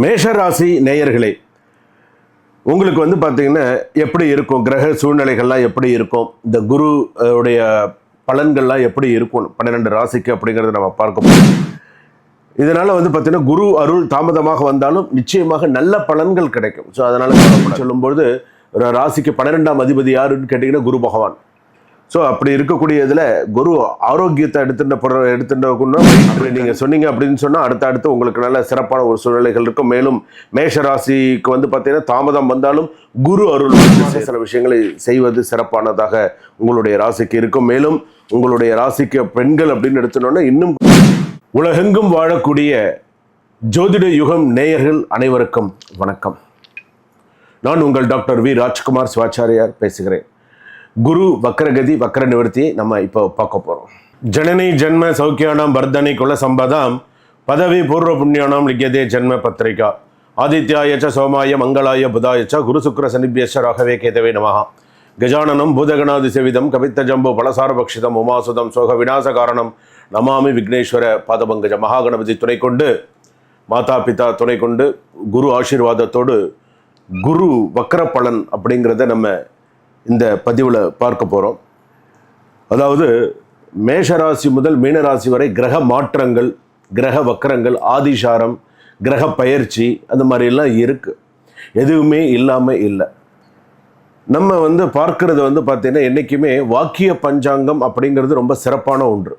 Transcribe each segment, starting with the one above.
மேஷராசி நேயர்களே உங்களுக்கு வந்து பார்த்திங்கன்னா எப்படி இருக்கும்? கிரக சூழ்நிலைகள்லாம் எப்படி இருக்கும்? இந்த குரு உடைய பலன்கள்லாம் எப்படி இருக்கும்? பன்னிரெண்டு ராசிக்கு அப்படிங்கிறத நம்ம பார்க்க இதனால் வந்து பார்த்திங்கன்னா குரு அருள் தாமதமாக வந்தாலும் நிச்சயமாக நல்ல பலன்கள் கிடைக்கும். ஸோ அதனால் சொல்லும்பொழுது ஒரு ராசிக்கு பன்னிரெண்டாம் அதிபதி யாருன்னு கேட்டிங்கன்னா குரு பகவான். ஸோ அப்படி இருக்கக்கூடிய இதில் குரு ஆரோக்கியத்தை எடுத்துட்டு பொருள் எடுத்துட்ட அப்படி நீங்கள் சொன்னீங்க அப்படின்னு சொன்னால் அடுத்த அடுத்து உங்களுக்கு நல்ல சிறப்பான ஒரு சூழ்நிலைகள் இருக்கும். மேலும் மேஷ ராசிக்கு வந்து பார்த்தீங்கன்னா தாமதம் வந்தாலும் குரு அருள் சில விஷயங்களை செய்வது சிறப்பானதாக உங்களுடைய ராசிக்கு இருக்கும். மேலும் உங்களுடைய ராசிக்கு பெண்கள் அப்படின்னு எடுத்துட்டோம்னா இன்னும் உலகெங்கும் வாழக்கூடிய ஜோதிட யுகம் நேயர்கள் அனைவருக்கும் வணக்கம். நான் உங்கள் டாக்டர் வி. ராஜ்குமார் சிவாச்சாரியார் பேசுகிறேன். குரு வக்கரகதி வக்கர நிவர்த்தியை நம்ம இப்போ பார்க்க போகிறோம் ஜனனி ஜென்ம சௌக்கியானாம் வர்தனை குல சம்பதாம் பதவி பூர்வ புண்ணியானாம் லிக்கியதே ஜென்ம பத்திரிகா. ஆதித்யாயச்ச சோமாய மங்களாய புதாயச்ச குரு சுக்ர சனிபியச்ச ராகவே கேதவே நமஹா. கஜானனம் பூதகணாதி செவிதம் கவித்த ஜம்பு பலசாரபக்ஷிதம் உமாசுதம் சோக விநாச காரணம் நமாமி விக்னேஸ்வர பாதபங்கஜ மகாகணபதி துணை கொண்டு மாதா பிதா துணை கொண்டு குரு ஆசீர்வாதத்தோடு குரு வக்கர பலன் அப்படிங்கிறத நம்ம இந்த பதிவில் பார்க்க போகிறோம் அதாவது மேஷராசி முதல் மீனராசி வரை கிரக மாற்றங்கள் கிரக வக்கரங்கள் ஆதிசாரம் கிரக பயிற்சி அந்த மாதிரிலாம் இருக்குது எதுவுமே இல்லாமல் இல்லை. நம்ம வந்து பார்க்கறது வந்து பார்த்திங்கன்னா என்றைக்குமே வாக்கிய பஞ்சாங்கம் அப்படிங்கிறது ரொம்ப சிறப்பான ஒன்று.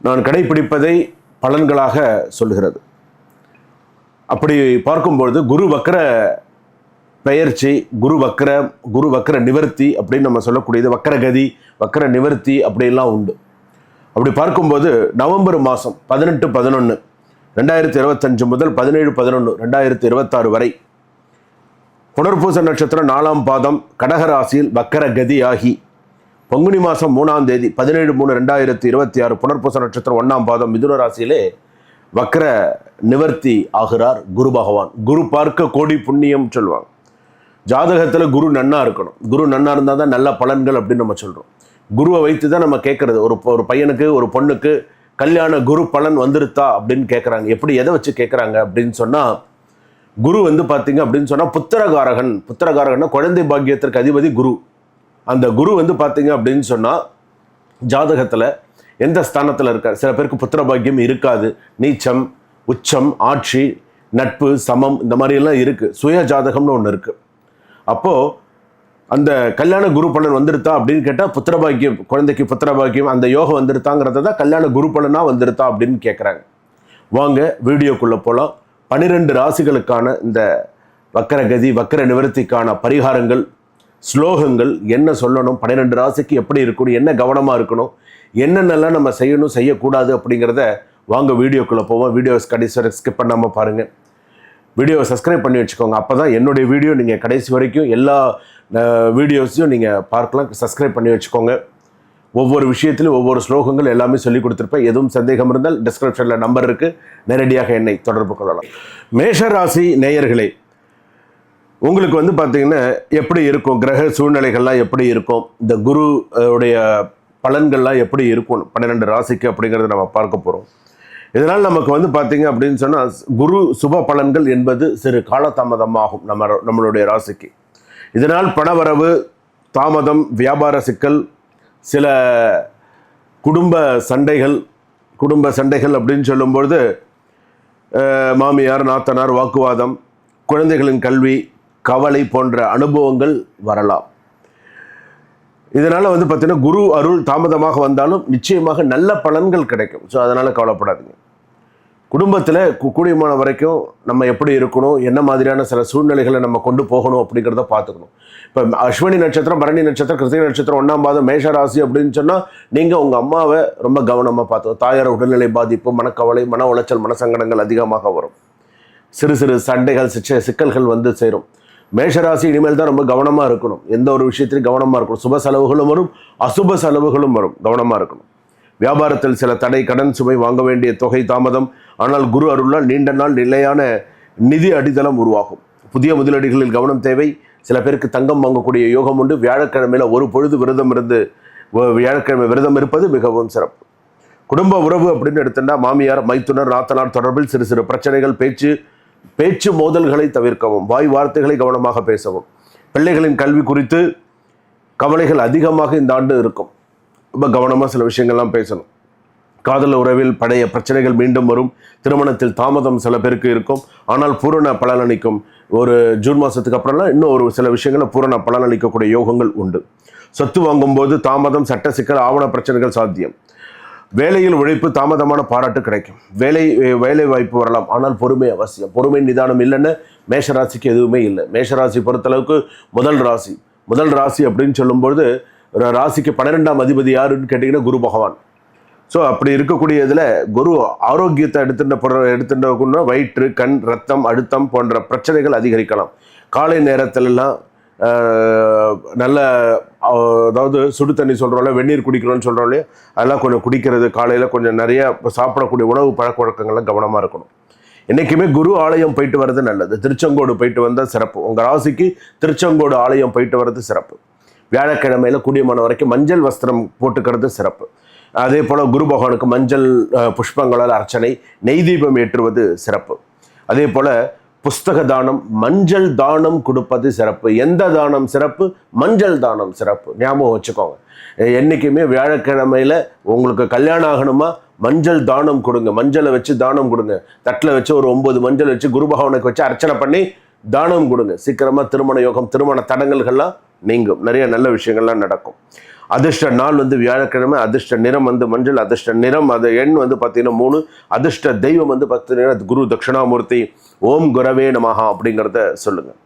நான் கடைபிடிப்பதை பலன்களாக சொல்கிறது அப்படி பார்க்கும்பொழுது குரு வக்கர பெயர்ச்சி குரு வக்கர குரு வக்கர நிவர்த்தி அப்படின்னு நம்ம சொல்லக்கூடியது வக்கரகதி வக்கர நிவர்த்தி அப்படிலாம் உண்டு. அப்படி பார்க்கும்போது நவம்பர் மாதம் பதினெட்டு பதினொன்று ரெண்டாயிரத்தி இருபத்தஞ்சு முதல் பதினேழு பதினொன்று ரெண்டாயிரத்தி இருபத்தாறு வரை புனர்பூச நட்சத்திரம் நாலாம் பாதம் கடகராசியில் வக்கர ஆகி பங்குனி மாதம் மூணாம் தேதி பதினேழு மூணு ரெண்டாயிரத்தி இருபத்தி ஆறு புனர்பூச நட்சத்திரம் ஒன்றாம் பாதம் மிதுன ராசியிலே வக்கர நிவர்த்தி ஆகிறார் குரு பகவான். குரு பார்க்க கோடி புண்ணியம் சொல்லுவாங்க ஜாதகத்தில் குரு நன்னா இருக்கணும். குரு நன்னா இருந்தால் தான் நல்ல பலன்கள் அப்படின்னு நம்ம சொல்கிறோம் குருவை வைத்து தான் நம்ம கேட்குறது ஒரு ஒரு பையனுக்கு ஒரு பொண்ணுக்கு கல்யாண குரு பலன் வந்துருத்தா அப்படின்னு கேட்குறாங்க எப்படி எதை வச்சு கேட்குறாங்க அப்படின்னு சொன்னால் குரு வந்து பார்த்தீங்க அப்படின்னு சொன்னால் புத்திரகாரகன். புத்திரகாரகன்னா குழந்தை பாக்கியத்திற்கு அதிபதி குரு. அந்த குரு வந்து பார்த்தீங்க அப்படின்னு சொன்னால் ஜாதகத்தில் எந்த ஸ்தானத்தில் இருக்கார்? சில பேருக்கு புத்திர பாக்கியம் இருக்காது. நீச்சம் உச்சம் ஆட்சி நட்பு சமம் இந்த மாதிரியெல்லாம் இருக்குது சுய ஜாதகம்னு ஒன்று இருக்குது அப்போது அந்த கல்யாண குரு பலன் வந்துருத்தா அப்படின்னு கேட்டால் புத்திரபாக்கியம் குழந்தைக்கு புத்திரபாக்கியம் அந்த யோகம் வந்துருத்தாங்கிறத தான் கல்யாண குரு பலனாக வந்துருத்தா அப்படின்னு கேட்குறாங்க வாங்க வீடியோக்குள்ளே போகலாம் பன்னிரெண்டு ராசிகளுக்கான இந்த வக்கரகதி வக்கர நிவர்த்திக்கான பரிகாரங்கள் ஸ்லோகங்கள் என்ன சொல்லணும் பன்னிரெண்டு ராசிக்கு எப்படி இருக்கணும் என்ன கவனமாக இருக்கணும் என்னென்னலாம் நம்ம செய்யணும் செய்யக்கூடாது அப்படிங்கிறத வாங்க வீடியோக்குள்ளே போவோம். வீடியோஸ் கடைசி ஸ்கிப் பண்ணாமல் பாருங்கள் வீடியோவை சப்ஸ்கிரைப் பண்ணி வச்சுக்கோங்க. அப்போ தான் என்னுடைய வீடியோ நீங்கள் கடைசி வரைக்கும் எல்லா வீடியோஸையும் நீங்கள் பார்க்கலாம் சப்ஸ்கிரைப் பண்ணி வச்சுக்கோங்க. ஒவ்வொரு விஷயத்திலும் ஒவ்வொரு ஸ்லோகங்கள் எல்லாமே சொல்லி கொடுத்துருப்பேன். எதுவும் சந்தேகம் இருந்தால் டிஸ்கிரிப்ஷனில் நம்பர் இருக்குது நேரடியாக என்னை தொடர்பு கொள்ளலாம். மேஷராசி நேயர்களே உங்களுக்கு வந்து பார்த்திங்கன்னா எப்படி இருக்கும்? கிரக சூழ்நிலைகள்லாம் எப்படி இருக்கும்? இந்த குரு உடைய பலன்கள்லாம் எப்படி இருக்கும்? பன்னிரெண்டு ராசிக்கு அப்படிங்கிறத நம்ம பார்க்க போகிறோம் இதனால் நமக்கு வந்து பார்த்தீங்க அப்படின்னு சொன்னால் குரு சுப பலன்கள் என்பது சிறு காலதாமதமாகும் நம்ம நம்மளுடைய ராசிக்கு. இதனால் பணவரவு தாமதம் வியாபார சிக்கல் சில குடும்ப சண்டைகள் குடும்ப சண்டைகள் அப்படின்னு சொல்லும்பொழுது மாமியார் நாத்தனார் வாக்குவாதம் குழந்தைகளின் கல்வி கவலை போன்ற அனுபவங்கள் வரலாம். இதனால் வந்து பார்த்திங்கன்னா குரு அருள் தாமதமாக வந்தாலும் நிச்சயமாக நல்ல பலன்கள் கிடைக்கும். ஸோ அதனால் கவலைப்படாதீங்க. குடும்பத்தில் கூடியமான வரைக்கும் நம்ம எப்படி இருக்கணும் என்ன மாதிரியான சில சூழ்நிலைகளை நம்ம கொண்டு போகணும் அப்படிங்கிறத பார்த்துக்கணும். இப்போ அஸ்வினி நட்சத்திரம் பரணி நட்சத்திரம் கிருத்திகை நட்சத்திரம் ஒன்றாம் பாதம் மேஷ ராசி அப்படின்னு சொன்னால் நீங்கள் உங்கள் அம்மாவை ரொம்ப கவனமாக பார்த்து தாயார் உடல்நிலை பாதிப்பு மனக்கவலை மன உளைச்சல் மனசங்கடங்கள் அதிகமாக வரும். சிறு சிறு சண்டைகள் சிச்ச சிக்கல்கள் வந்து சேரும். மேஷராசி இனிமேல் தான் ரொம்ப கவனமாக இருக்கணும். எந்த ஒரு விஷயத்திலையும் கவனமாக இருக்கணும். சுப செலவுகளும் வரும் அசுப செலவுகளும் வரும். கவனமாக இருக்கணும். வியாபாரத்தில் சில தடை கடன் சுமை வாங்க வேண்டிய தொகை தாமதம். ஆனால் குரு அருளால் நீண்ட நாள் நிலையான நிதி அடித்தளம் உருவாகும். புதிய முதலீடுகளில் கவனம் தேவை. சில பேருக்கு தங்கம் வாங்கக்கூடிய யோகம் உண்டு. வியாழக்கிழமையில ஒரு பொழுது விரதம் இருந்து வ- வியாழக்கிழமை விரதம் இருப்பது மிகவும் சிறப்பு. குடும்ப உறவு அப்படின்னு எடுத்துட்டா மாமியார் மைத்துனர் நாத்தனார் தொடர்பில் சிறு சிறு பிரச்சனைகள் பேச்சு பேச்சு மோதல்களை தவிர்க்கவும் வாய் வார்த்தைகளை கவனமாக பேசவும். பிள்ளைகளின் கல்வி குறித்து கவலைகள் அதிகமாக இந்த ஆண்டு இருக்கும். ரொம்ப கவனமாக சில விஷயங்கள்லாம் பேசணும். காதல் உறவில் பழைய பிரச்சனைகள் மீண்டும் வரும். திருமணத்தில் தாமதம் சில பேருக்கு இருக்கும். ஆனால் பூரண பலனளிக்கும். ஒரு ஜூன் மாதத்துக்கு அப்புறம்லாம் இன்னும் ஒரு சில விஷயங்களில் பூரண பலனளிக்கக்கூடிய யோகங்கள் உண்டு. சொத்து வாங்கும்போது தாமதம் சட்ட சிக்கல் ஆவண பிரச்சனைகள் சாத்தியம். வேலையில் உழைப்பு தாமதமான பாராட்டு கிடைக்கும். வேலை வேலை வாய்ப்பு வரலாம். ஆனால் பொறுமை அவசியம். பொறுமை நிதானம் இல்லைன்னு மேஷராசிக்கு எதுவுமே இல்லை. மேஷராசி பொறுத்தளவுக்கு முதல் ராசி. முதல் ராசி அப்படின்னு சொல்லும்போது ராசிக்கு பன்னிரெண்டாம் அதிபதி யாருன்னு கேட்டிங்கன்னா குரு பகவான். ஸோ அப்படி இருக்கக்கூடிய இதில் குரு ஆரோக்கியத்தை எடுத்துட்டு பொருள் எடுத்துட்டோம்னா வயிற்று கண் ரத்தம் அழுத்தம் போன்ற பிரச்சனைகள் அதிகரிக்கலாம். காலை நேரத்திலலாம் நல்ல அதாவது சுடு தண்ணி சொல்கிறோம்ல வெந்நீர் குடிக்கிறோம்னு சொல்கிறோம் இல்லையா? அதெல்லாம் கொஞ்சம் குடிக்கிறது காலையில் கொஞ்சம் நிறைய சாப்பிடக்கூடிய உணவு பழக்க வழக்கங்கள்லாம் கவனமாக இருக்கணும். என்றைக்குமே குரு ஆலயம் போயிட்டு வர்றது நல்லது. திருச்செங்கோடு போயிட்டு வந்தால் சிறப்பு. உங்கள் ராசிக்கு திருச்செங்கோடு ஆலயம் போயிட்டு வர்றது சிறப்பு. வியாழக்கிழமையில கூடியமான வரைக்கும் மஞ்சள் வஸ்திரம் போட்டுக்கிறது சிறப்பு. அதே போல் குரு பகவானுக்கு மஞ்சள் புஷ்பங்களால் அர்ச்சனை நெய் தீபம் ஏற்றுவது சிறப்பு. அதே போல் புஸ்தக தானம் மஞ்சள் தானம் கொடுப்பது சிறப்பு. எந்த தானம் சிறப்பு? மஞ்சள் தானம் சிறப்பு. ஞாபகம் வச்சுக்கோங்க. என்றைக்குமே வியாழக்கிழமையில் வியாழக்கிழமையில உங்களுக்கு கல்யாணம் ஆகணுமா? மஞ்சள் தானம் கொடுங்க. மஞ்சளை வச்சு தானம் கொடுங்க. தட்டில் வச்சு ஒரு ஒம்பது மஞ்சள் வச்சு குரு பகவானுக்கு வச்சு அர்ச்சனை பண்ணி தானம் கொடுங்க. சீக்கிரமாக திருமண யோகம் திருமண தடங்கல்கள்லாம் நீங்கும். நிறைய நல்ல விஷயங்கள்லாம் நடக்கும். அதிர்ஷ்ட நாள் வந்து வியாழக்கிழமை அதிர்ஷ்ட நிறம் வந்து மஞ்சள் அதிர்ஷ்ட நிறம் அது எண் வந்து பார்த்தீங்கன்னா மூணு அதிர்ஷ்ட தெய்வம் வந்து பார்த்தீங்கன்னா குரு தட்சிணாமூர்த்தி ஓம் குரவே நமஹா அப்படிங்கிறத சொல்லுங்கள்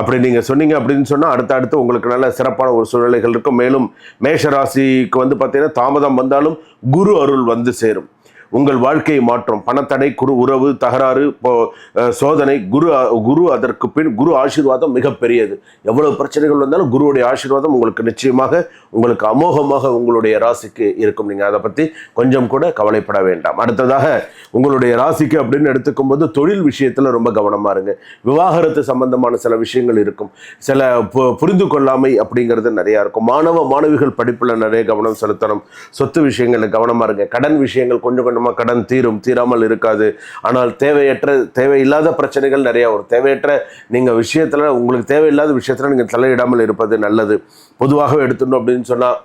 அப்படி நீங்கள் சொன்னீங்க அப்படின்னு சொன்னால் அடுத்த அடுத்து உங்களுக்கு நல்ல சிறப்பான ஒரு சூழ்நிலைகள் இருக்கும். மேலும் மேஷராசிக்கு வந்து பார்த்தீங்கன்னா தாமதம் வந்தாலும் குரு அருள் வந்து சேரும். உங்கள் வாழ்க்கையை மாற்றும். பணத்தடை குரு உறவு தகராறு இப்போ, சோதனை குரு குரு அதற்கு பின் குரு ஆசீர்வாதம் மிகப்பெரியது எவ்வளவு பிரச்சனைகள் வந்தாலும் குருவுடைய ஆசீர்வாதம் உங்களுக்கு நிச்சயமாக உங்களுக்கு அமோகமாக உங்களுடைய ராசிக்கு இருக்கும். நீங்கள் அதை பற்றி கொஞ்சம் கூட கவலைப்பட வேண்டாம். அடுத்ததாக உங்களுடைய ராசிக்கு அப்படின்னு எடுத்துக்கும் போது தொழில் விஷயத்தில் ரொம்ப கவனமாக இருங்க. விவாகரத்து சம்பந்தமான சில விஷயங்கள் இருக்கும். சில பு- புரிந்து கொள்ளாமை அப்படிங்கிறது நிறையா இருக்கும். மாணவ மாணவிகள் படிப்பில் நிறைய கவனம் செலுத்தணும். சொத்து விஷயங்களில் கவனமாக இருங்க. கடன் விஷயங்கள் கொஞ்சம் கொஞ்சமாக கடன் தீரும் தீராமல் இருக்காது. ஆனால் தேவையற்ற தேவையில்லாத பிரச்சனைகள் நிறையா வரும். தேவையற்ற நீங்கள் விஷயத்தில் உங்களுக்கு தேவையில்லாத விஷயத்தில் நீங்கள் தலையிடாமல் இருப்பது நல்லது. பொதுவாகவே எடுத்துட்டோம் அப்படின்னு சொன்னால்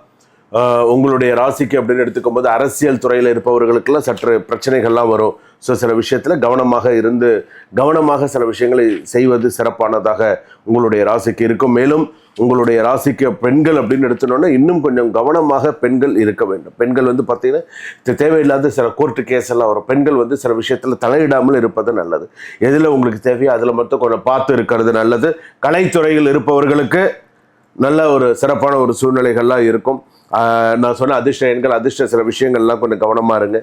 உங்களுடைய ராசிக்கு அப்படின்னு எடுத்துக்கும் போது அரசியல் துறையில் இருப்பவர்களுக்கெல்லாம் சற்று பிரச்சனைகள்லாம் வரும். ஸோ சில விஷயத்தில் கவனமாக இருந்து கவனமாக சில விஷயங்களை செய்வது சிறப்பானதாக உங்களுடைய ராசிக்கு இருக்கும். மேலும் உங்களுடைய ராசிக்கு பெண்கள் அப்படின்னு எடுத்துனோன்னா இன்னும் கொஞ்சம் கவனமாக பெண்கள் இருக்க வேண்டும். பெண்கள் வந்து பார்த்தீங்கன்னா தேவையில்லாத சில கோர்ட்டு கேஸ் எல்லாம் வரும். பெண்கள் வந்து சில விஷயத்தில் தலையிடாமல் இருப்பது நல்லது. எதில் உங்களுக்கு தேவையோ அதில் மட்டும் கொஞ்சம் பார்த்து இருக்கிறது நல்லது. கலைத்துறையில் இருப்பவர்களுக்கு நல்ல ஒரு சிறப்பான ஒரு சூழ்நிலைகள்லாம் இருக்கும். நான் சொன்ன அதிர்ஷ்ட எண்கள் அதிர்ஷ்ட சில விஷயங்கள்லாம் கொஞ்சம் கவனமாக இருங்க.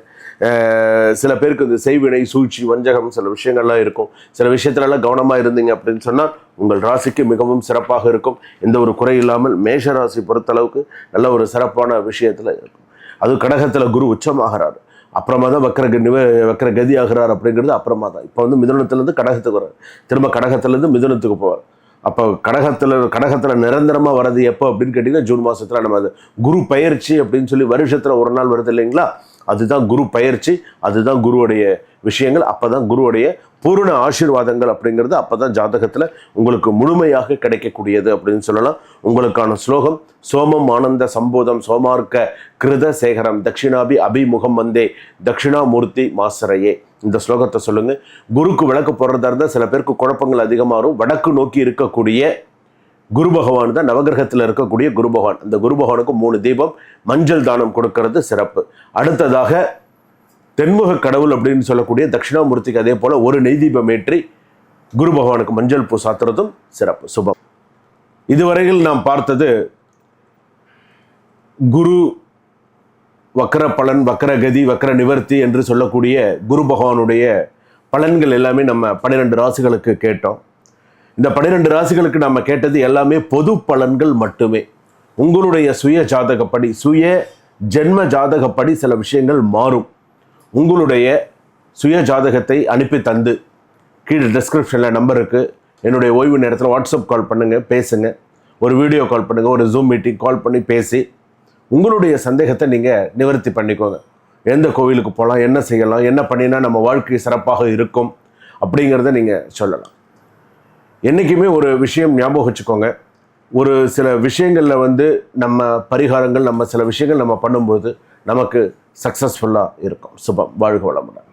சில பேருக்கு இந்த செய்வினை சூழ்ச்சி வஞ்சகம் சில விஷயங்கள்லாம் இருக்கும். சில விஷயத்துலலாம் கவனமாக இருந்தீங்க அப்படின்னு சொன்னால் உங்கள் ராசிக்கு மிகவும் சிறப்பாக இருக்கும். எந்த ஒரு குறை இல்லாமல் மேஷ ராசி பொறுத்தளவுக்கு நல்ல ஒரு சிறப்பான விஷயத்தில் இருக்கும். அது கடகத்தில் குரு உச்சமாகிறார். அப்புறமா தான் வக்கர நிவ வக்கர கதி ஆகிறார் அப்படிங்கிறது அப்புறமா தான். இப்போ வந்து மிதுனத்துலேருந்து கடகத்துக்கு வர்றார். திரும்ப கடகத்துலேருந்து மிதுனத்துக்கு போவார். அப்போ கடகத்தில் கடகத்தில் நிரந்தரமாக வர்றது எப்போ அப்படின்னு கேட்டிங்கன்னா ஜூன் மாதத்தில் நம்ம அது குரு பயிற்சி அப்படின்னு சொல்லி வருஷத்தில் ஒரு நாள் வருது இல்லைங்களா? அதுதான் குரு பயிற்சி அதுதான் குருவுடைய விஷயங்கள் அப்போ தான் குருவுடைய பூரண ஆசீர்வாதங்கள் அப்படிங்கிறது அப்போ தான் ஜாதகத்தில் உங்களுக்கு முழுமையாக கிடைக்கக்கூடியது அப்படின்னு சொல்லலாம். உங்களுக்கான ஸ்லோகம் சோமம் ஆனந்த சம்போதம் சோமார்க்க கிருத சேகரம் தட்சிணாபி அபிமுகம் வந்தே தட்சிணாமூர்த்தி மாசரையே இந்த ஸ்லோகத்தை சொல்லுங்க. குருக்கு விளக்கு போடுறதா இருந்தால் சில பேருக்கு குழப்பங்கள் அதிகமாக வரும் வடக்கு நோக்கி இருக்கக்கூடிய குரு பகவான் தான் நவகிரகத்தில் இருக்கக்கூடிய குரு பகவான். அந்த குரு பகவானுக்கு மூணு தீபம் மஞ்சள் தானம் கொடுக்கறது சிறப்பு. அடுத்ததாக தென்முக கடவுள் அப்படின்னு சொல்லக்கூடிய தட்சிணாமூர்த்திக்கு அதே போல ஒரு நெய் ஏற்றி குரு பகவானுக்கு மஞ்சள் பூ சாத்துறதும் சிறப்பு சுபம். இதுவரையில் நாம் பார்த்தது குரு வக்கர பலன் வக்கர கதி வக்கர நிவர்த்தி என்று சொல்லக்கூடிய குரு பகவானுடைய பலன்கள் எல்லாமே நம்ம பன்னிரெண்டு ராசிகளுக்கு கேட்டோம். இந்த பன்னிரெண்டு ராசிகளுக்கு நம்ம கேட்டது எல்லாமே பொது பலன்கள் மட்டுமே. உங்களுடைய சுய ஜாதகப்படி சுய ஜென்ம ஜாதகப்படி சில விஷயங்கள் மாறும். உங்களுடைய சுய ஜாதகத்தை அனுப்பி தந்து கீழே டிஸ்கிரிப்ஷனில் நம்பர் இருக்குது என்னுடைய ஓய்வு நேரத்தில் வாட்ஸ்அப் கால் பண்ணுங்கள் பேசுங்க. ஒரு வீடியோ கால் பண்ணுங்கள் ஒரு ஜூம் மீட்டிங் கால் பண்ணி பேசி உங்களுடைய சந்தேகத்தை நீங்கள் நிவர்த்தி பண்ணிக்கோங்க. எந்த கோவிலுக்கு போகலாம் என்ன செய்யலாம் என்ன பண்ணினா நம்ம வாழ்க்கை சிறப்பாக இருக்கும் அப்படிங்கிறத நீங்கள் சொல்லலாம். என்றைக்குமே ஒரு விஷயம் ஞாபகம் வச்சுக்கோங்க. ஒரு சில விஷயங்களில் வந்து நம்ம பரிகாரங்கள் நம்ம சில விஷயங்கள் நம்ம பண்ணும்போது நமக்கு சக்ஸஸ்ஃபுல்லாக இருக்கும். சுபம். வாழ்க வளமுடன்.